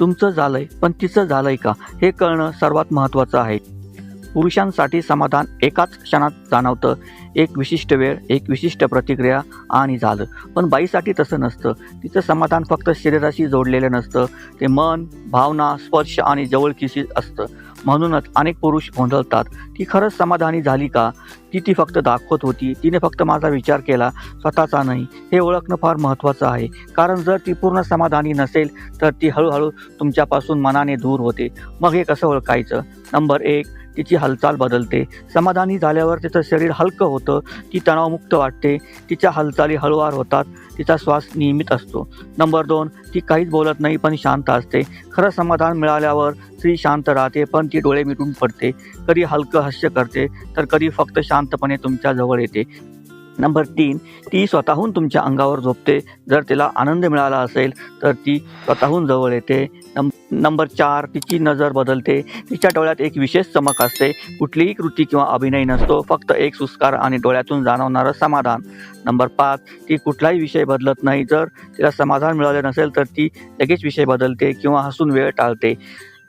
तुमचं झालंय पण तिचं झालंय का? हे कळणं सर्वात महत्त्वाचं आहे. पुरुषांसाठी समाधान एकाच क्षणात जाणवतं. एक विशिष्ट वेळ एक विशिष्ट प्रतिक्रिया आणि झालं. पण बाईसाठी तसं नसतं. तिचं समाधान फक्त शरीराशी जोडलेलं नसतं. ते मन भावना स्पर्श आणि जवळकीशी असतं. म्हणूनच अनेक पुरुष गोंधळतात. ती खरंच समाधानी झाली का? ती ती फक्त दाखवत होती. तिने फक्त माझा विचार केला स्वतःचा नाही. हे ओळखणं फार महत्त्वाचं आहे. कारण जर ती पूर्ण समाधानी नसेल तर ती हळूहळू तुमच्यापासून मनाने दूर होते. मग हे कसं ओळखायचं? नंबर एक तिची हालचाल बदलते. समाधानी झाल्यावर तिचं शरीर हलकं होतं ती तणावमुक्त वाटते. तिच्या हालचाली हळूवार होतात तिचा श्वास नियमित असतो. नंबर दोन ती काहीच बोलत नाही पण शांत असते. खरं समाधान मिळाल्यावर स्त्री शांत राहते पण ती डोळे मिटून पडते. कधी हलकं हास्य करते तर कधी फक्त शांतपणे तुमच्या जवळ येते. नंबर तीन ती स्वतःहून तुमच्या अंगावर झोपते. जर तिला आनंद मिळाला असेल तर ती स्वतःहून जवळ येते. नंबर नंबर चार तिची नजर बदलते. तिच्या डोळ्यात एक विशेष चमक असते. कुठलीही कृती किंवा अभिनय नसतो. फक्त एक सुस्कार आणि डोळ्यातून जाणवणारं समाधान. नंबर पाच ती कुठलाही विषय बदलत नाही. जर तिला समाधान मिळाले नसेल तर ती लगेच विषय बदलते किंवा हसून वेळ टाळते.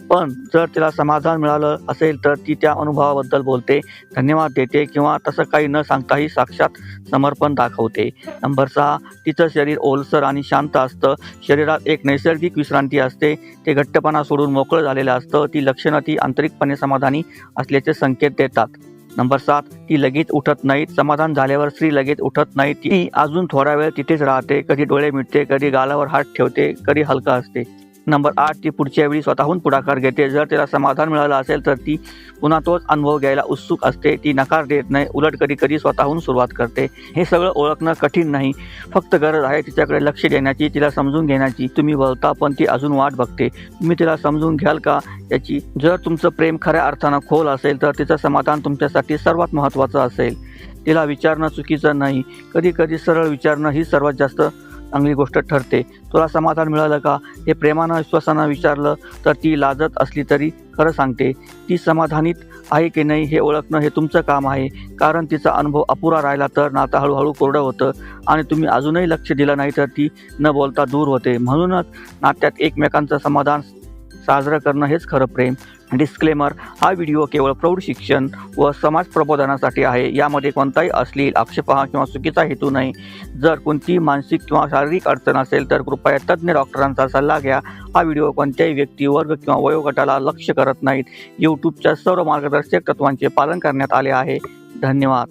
पण जर तिला समाधान मिळालं असेल तर ती त्या अनुभवाबद्दल बोलते. धन्यवाद देते किंवा तसं काही न सांगताही साक्षात समर्पण दाखवते. नंबर सहा तिचं शरीर ओलसर आणि शांत असतं. शरीरात एक नैसर्गिक विश्रांती असते. ते घट्टपणा सोडून मोकळं झालेलं असतं. ती लक्षणं ती आंतरिकपणे समाधानी असल्याचे संकेत देतात. नंबर सात ती लगेच उठत नाहीत. समाधान झाल्यावर स्त्री लगेच उठत नाही ती अजून थोडा वेळ तिथेच राहते. कधी डोळे मिटते कधी गालावर हात ठेवते कधी हलका असते नंबर आठ ती पुढच्या वेळी स्वतःहून पुढाकार घेते. जर तिला समाधान मिळालं असेल तर ती पुन्हा तोच अनुभव घ्यायला उत्सुक असते. ती नकार देत नाही. उलट कधी कधी स्वतःहून सुरुवात करते. हे सगळं ओळखणं कठीण नाही. फक्त गरज आहे तिच्याकडे लक्ष देण्याची तिला समजून घेण्याची. तुम्ही बोलता पण ती अजून वाट बघते. तुम्ही तिला समजून घ्याल का याची? जर तुमचं प्रेम खऱ्या अर्थानं खोल असेल तर तिचं समाधान तुमच्यासाठी सर्वात महत्त्वाचं असेल. तिला विचारणं चुकीचं नाही. कधी कधी सरळ विचारणं ही सर्वात जास्त चांगली गोष्ट ठरते. तुला समाधान मिळालं का? हे प्रेमानं विश्वासानं विचारलं तर ती लाजत असली तरी खरं सांगते ती समाधानीत आहे की नाही हे ओळखणं हे तुमचं काम आहे. कारण तिचा अनुभव अपुरा राहिला तर नातं हळूहळू कोरडं होतं आणि तुम्ही अजूनही लक्ष दिलं नाही तर ती न बोलता दूर होते. म्हणूनच नात्यात एकमेकांचं समाधान साजरं करणं हेच खरं प्रेम. डिस्क्लेमर हा व्हिडिओ केवळ प्रौढ शिक्षण व समाज प्रबोधनासाठी आहे. यामध्ये कोणताही अश्लील आक्षेपहा किंवा चुकीचा हेतू नाही. जर कोणतीही मानसिक किंवा शारीरिक अडचण असेल तर कृपया तज्ज्ञ डॉक्टरांचा सल्ला घ्या. हा व्हिडिओ कोणत्याही व्यक्ती वर्ग किंवा वयोगटाला लक्ष करत नाहीत. यूट्यूबच्या सर्व मार्गदर्शक तत्वांचे पालन करण्यात आले आहे. धन्यवाद.